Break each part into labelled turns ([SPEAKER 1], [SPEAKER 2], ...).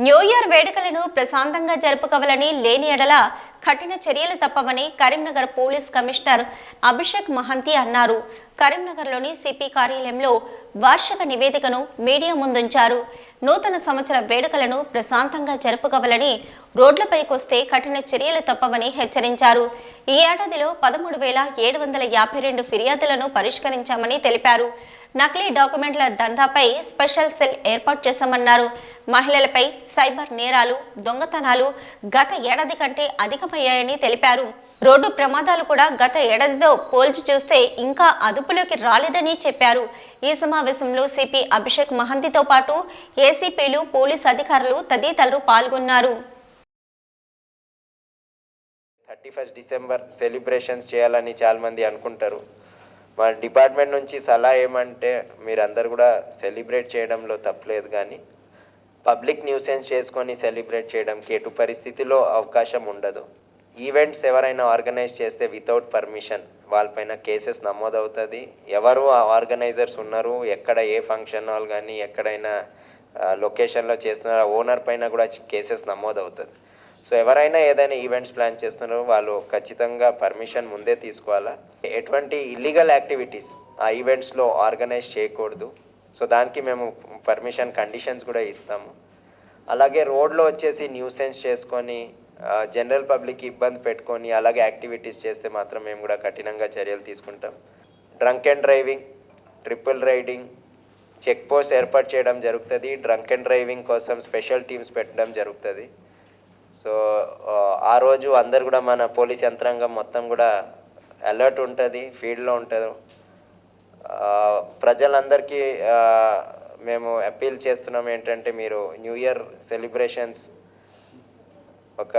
[SPEAKER 1] New year వేడుకలను ప్రశాంతంగా జరుపుకోవాలని లేని ఎడల కఠిన చర్యలు తప్పవని కరీంనగర్ పోలీస్ కమిషనర్ అభిషేక్ మహంతి అన్నారు. కరీంనగర్లోని సిపి కార్యాలయంలో వార్షిక నివేదికను మీడియా ముందుంచారు. నూతన సంవత్సర వేడుకలను ప్రశాంతంగా జరుపుకోవాలని రోడ్లపైకి వస్తే కఠిన చర్యలు తప్పవని హెచ్చరించారు. ఈ ఏడాదిలో పదమూడు వేల ఏడు వందల యాభై రెండు ఫిర్యాదులను పరిష్కరించామని తెలిపారు. నకిలీ డాక్యుమెంట్ల దందాపై స్పెషల్ సెల్ ఏర్పాటు చేశామన్నారు. మహిళలపై సైబర్ నేరాలు దొంగతనాలు గత ఏడాది కంటే అధికమయ్యాయని తెలిపారు. రోడ్డు ప్రమాదాలు కూడా గత ఏడాదితో పోల్చి చూస్తే ఇంకా అదుపులోకి రాలేదని చెప్పారు. ఈ సమావేశంలో సిపి అభిషేక్ మహంతితో పాటు ఏసీపీలు పోలీస్ అధికారులు తదితరులు పాల్గొన్నారు.
[SPEAKER 2] థర్టీ ఫస్ట్ డిసెంబర్ సెలబ్రేషన్స్ చేయాలని చాలామంది అనుకుంటారు. మా డిపార్ట్మెంట్ నుంచి సలహా ఏమంటే మీరందరూ కూడా సెలబ్రేట్ చేయడంలో తప్పలేదు కానీ పబ్లిక్ న్యూసెన్స్ చేసుకొని సెలబ్రేట్ చేయడానికి ఎటు పరిస్థితిలో అవకాశం ఉండదు. ఈవెంట్స్ ఎవరైనా ఆర్గనైజ్ చేస్తే వితౌట్ పర్మిషన్ వాళ్ళపైన కేసెస్ నమోదవుతుంది. ఎవరు ఆ ఆర్గనైజర్స్ ఉన్నారు ఎక్కడ ఏ ఫంక్షన్ హాల్ కానీ ఎక్కడైనా లొకేషన్లో చేస్తున్నారో ఓనర్ పైన కూడా కేసెస్ నమోదవుతుంది. సో ఎవరైనా ఏదైనా ఈవెంట్స్ ప్లాన్ చేస్తున్నారో వాళ్ళు ఖచ్చితంగా పర్మిషన్ ముందే తీసుకోవాలా? ఎటువంటి ఇల్లీగల్ యాక్టివిటీస్ ఆ ఈవెంట్స్లో ఆర్గనైజ్ చేయకూడదు. సో దానికి మేము పర్మిషన్ కండిషన్స్ కూడా ఇస్తాము. అలాగే రోడ్లో వచ్చేసి న్యూసెన్స్ చేసుకొని జనరల్ పబ్లిక్ ఇబ్బంది పెట్టుకొని అలాగే యాక్టివిటీస్ చేస్తే మాత్రం మేము కూడా కఠినంగా చర్యలు తీసుకుంటాం. Drunk and driving triple riding check post ఏర్పాటు చేయడం జరుగుతుంది. డ్రంక్ అండ్ డ్రైవింగ్ కోసం స్పెషల్ టీమ్స్ పెట్టడం జరుగుతుంది. సో ఆ, రోజు అందరు కూడా మన పోలీస్ యంత్రాంగం మొత్తం కూడా అలర్ట్ ఉంటుంది ఫీల్డ్లో ఉంటుంది ప్రజలందరికీ మేము అప్పీల్ చేస్తున్నాం ఏంటంటే మీరు న్యూ ఇయర్ సెలబ్రేషన్స్ ఒక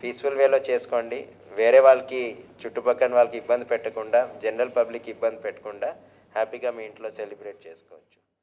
[SPEAKER 2] పీస్ఫుల్ వేలో చేసుకోండి. వేరే వాళ్ళకి చుట్టుపక్కల వాళ్ళకి ఇబ్బంది పెట్టకుండా జనరల్ పబ్లిక్ ఇబ్బంది పెట్టకుండా హ్యాపీగా మీ ఇంట్లో సెలబ్రేట్ చేసుకోవచ్చు.